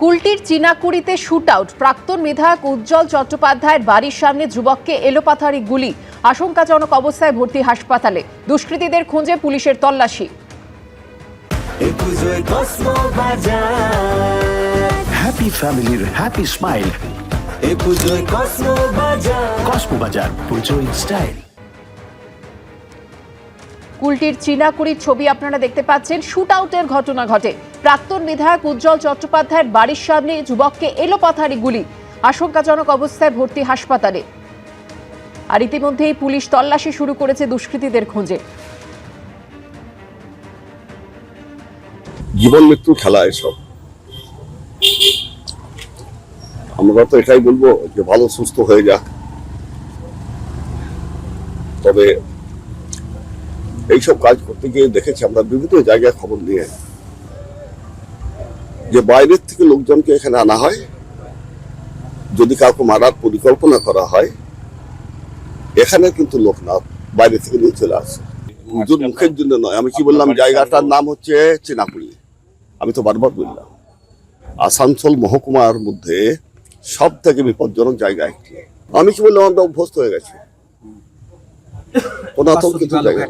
কুলটির চিনাকুড়িতে shoot out প্রাক্তন বিধায়ক উজ্জ্বল চট্টোপাধ্যায়ের বাড়ির সামনে যুবককে এলোপাথারি গুলি। আশঙ্কাজনক অবস্থায় ভর্তি হাসপাতালে। দুষ্কৃতীদের খুঁজে পুলিশের তল্লাশি। হ্যাপি ফ্যামিলির হ্যাপি স্মাইল কসমো বাজার। পুজোয় স্টাইল কুলটির চিনাকুড়ির ছবি আপনারা দেখতে পাচ্ছেন। শুট আউটের ঘটনা ঘটে। প্রাক্তন বিধায়ক উজ্জ্বল চট্টোপাধ্যায়ের বাড়ির সামনে যুবককে এলোপাথারি গুলি। আশঙ্কাজনক অবস্থায় ভর্তি হাসপাতালে। আর ইতিমধ্যেই পুলিশ তল্লাশি শুরু করেছে দুষ্কৃতীদের খোঁজে। জীবন মৃত্যু খেলা এসব আমরা তো এটাই বলব যে ভালো, সুস্থ হয়ে যাক। তবে এইসব কাজ করতে গিয়ে দেখেছি আমরা বিভিন্ন জায়গায় খবর নিয়ে যে বাইরের থেকে লোকজনকে এখানে আনা হয় যদি কাউকে মারার পরিকল্পনা করা হয় এখানে কিন্তু লোক না বাইরে থেকে নিয়ে চলে আসে। হুজুর মুখের জন্য নয় আমি কি বললাম জায়গাটার নাম হচ্ছে চেনাকুড়ি আমি তো বারবার বললাম আসানসোল মহকুমার মধ্যে সব থেকে বিপজ্জনক জায়গা একটি। আমি কি বললাম আমরা অভ্যস্ত হয়ে গেছি। কোনো আতঙ্কিত জায়গা।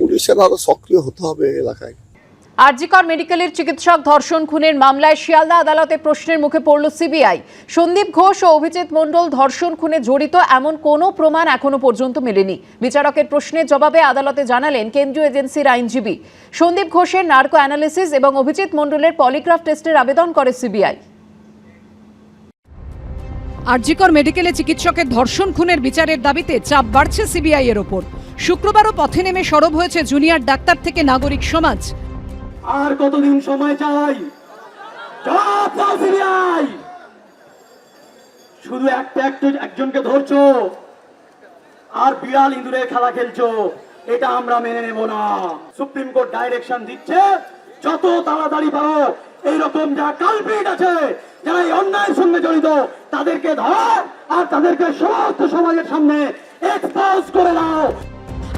পুলিশের আরও সক্রিয় হতে হবে এলাকায়। আরজিকর মেডিকেলের চিকিৎসক ধর্ষণ খুনের মামলায় শিয়ালদা আদালতে প্রশ্নের মুখে পড়ল সিবিআই। সন্দীপ ঘোষ ও অভিজিৎ মণ্ডল ধর্ষণ খুনে জড়িত এমন কোনো প্রমাণ এখনও পর্যন্ত মেলেনি। বিচারকের প্রশ্নের জবাবে আদালতে জানালেন কেন্দ্রীয় এজেন্সির আইনজীবী। সন্দীপ ঘোষের নার্কো অ্যানালিসিস এবং অভিজিৎ মণ্ডলের পলিগ্রাফ টেস্টের আবেদন করে সিবিআই। আরজিকর মেডিকেলে চিকিৎসকের ধর্ষণ খুনের বিচারের দাবিতে চাপ বাড়ছে সিবিআই এর ওপর। শুক্রবারও পথে নেমে সরব হয়েছে জুনিয়র ডাক্তার থেকে নাগরিক সমাজ। আর কতদিন সময় চাই? সিবিআই! শুধু একটা একটু একজনকে ধরছো। আর বিড়াল ইঁদুরের খেলা খেলছো। এটা আমরা মেনে নেব না। সুপ্রিম কোর্ট ডাইরেকশন দিচ্ছে। যত তাড়াতাড়ি পারো এইরকম যা কালপিট আছে, যারা এই অন্যায়ের সঙ্গে জড়িত, তাদেরকে ধর আর তাদেরকে সমস্ত সমাজের সামনে এক্সপোজ করে দাও।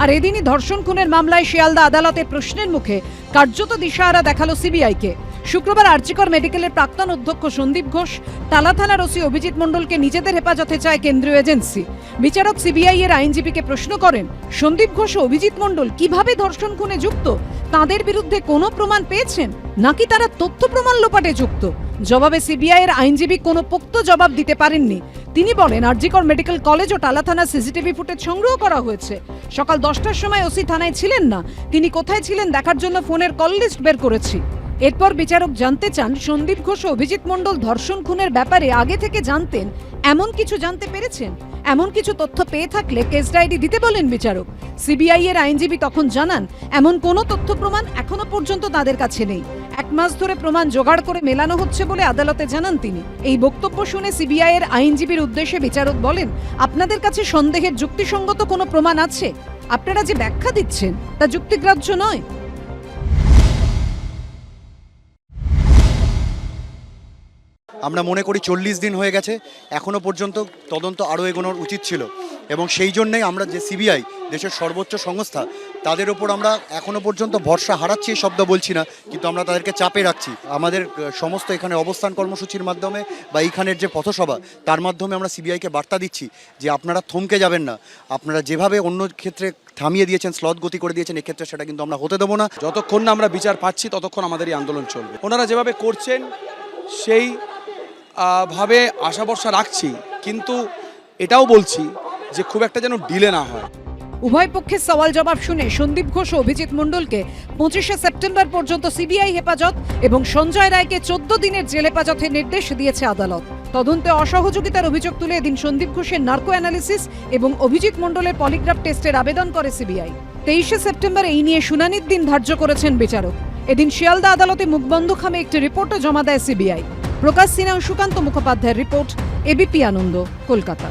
আর এদিনই ধর্ষণ খুনের মামলায় শিয়ালদা আদালতে প্রশ্নের মুখে কার্যত দিশাহারা দেখাল সিবিআইকে। শুক্রবার আর্চিকর মেডিকেলের প্রাক্তন অধ্যক্ষ সন্দীপ ঘোষ টালা থানার ওসি অভিজিৎ মণ্ডলকে নিজেদের হেফাজতে চায় কেন্দ্রীয় এজেন্সি। বিচারক সিবিআই এর আইনজীবীকে প্রশ্ন করেন, সন্দীপ ঘোষ ও অভিজিৎ মণ্ডল কীভাবে ধর্ষণ খুনে যুক্ত? তাদের বিরুদ্ধে কোনো প্রমাণ পেয়েছেন? নাকি তারা তথ্য প্রমাণ লোপাটে যুক্ত? জবাবে সিবিআই এর আইনজীবী কোনো পোক্ত জবাব দিতে পারেননি। তিনি বলেন, আরজিকর মেডিকেল কলেজ ও টালা থানার সিসিটিভি ফুটেজ সংগ্রহ করা হয়েছে। সকাল দশটার সময় ওসি থানায় ছিলেন না। তিনি কোথায় ছিলেন দেখার জন্য ফোনের কল লিস্ট বের করেছি। এরপর বিচারক জানতে চান সন্দীপ ঘোষ অভিজিৎ মণ্ডল ধর্ষণ খুনের ব্যাপারে আগে থেকে জানতেন। এমন কিছু জানতে পেরেছেন? এমন কিছু তথ্য পেয়ে থাকলে কেস ডায়েরি দিতে বলেন বিচারক। সিবিআই এর আইনজীবী তখন জানান, এমন কোনো তথ্য প্রমাণ এখনও পর্যন্ত তাদের কাছে নেই। এক মাস ধরে প্রমাণ জোগাড় করে মেলানো হচ্ছে বলে আদালতে জানান তিনি। এই বক্তব্য শুনে সিবিআই এর আইনজীবীর উদ্দেশ্যে বিচারক বলেন, আপনাদের কাছে সন্দেহের যুক্তিসঙ্গত কোনো প্রমাণ আছে? আপনারা যে ব্যাখ্যা দিচ্ছেন, তা যুক্তিগ্রাহ্য নয়। আমরা মনে করি চল্লিশ দিন হয়ে গেছে এখনও পর্যন্ত তদন্ত আরও এগোনোর উচিত ছিল। এবং সেই জন্যেই আমরা যে সিবিআই, দেশের সর্বোচ্চ সংস্থা, তাদের ওপর আমরা এখনও পর্যন্ত ভরসা হারাচ্ছি, এই শব্দ বলছি না, কিন্তু আমরা তাদেরকে চাপে রাখছি। আমাদের সমস্ত এখানে অবস্থান কর্মসূচির মাধ্যমে বা এইখানের যে পথসভা, তার মাধ্যমে আমরা সিবিআইকে বার্তা দিচ্ছি যে আপনারা থমকে যাবেন না। আপনারা যেভাবে অন্য ক্ষেত্রে থামিয়ে দিয়েছেন স্লথ গতি করে দিয়েছেন, এক্ষেত্রে সেটা কিন্তু আমরা হতে দেবো না। যতক্ষণ না আমরা বিচার পাচ্ছি, ততক্ষণ আমাদের এই আন্দোলন চলবে। ওনারা যেভাবে করছেন, সেই ভাবে আশা ভরসা রাখছি, কিন্তু এটাও বলছি যে খুব একটা যেন ডিলে না হয়। উভয় পক্ষের সওয়াল জবাব শুনে সন্দীপ ঘোষ ও অভিজিৎ মণ্ডলকে পঁচিশে সেপ্টেম্বর পর্যন্ত সিবিআই হেফাজত এবং সঞ্জয় রায়কে চোদ্দ দিনের জেল হেফাজতের নির্দেশ দিয়েছে আদালত। তদন্তে অসহযোগিতার অভিযোগ তুলে এদিন সন্দীপ ঘোষের নার্কো অ্যানালিসিস এবং অভিজিৎ মণ্ডলের পলিগ্রাফ টেস্টের আবেদন করে সিবিআই। তেইশে সেপ্টেম্বর এই নিয়ে শুনানির দিন ধার্য করেছেন বিচারক। এদিন শিয়ালদা আদালতে মুখবন্ধ খামে একটি রিপোর্টও জমা দেয় সিবিআই। প্রকাশ সিনহা সুকান্ত মুখোপাধ্যায়ের রিপোর্ট এবিপি আনন্দ কলকাতা।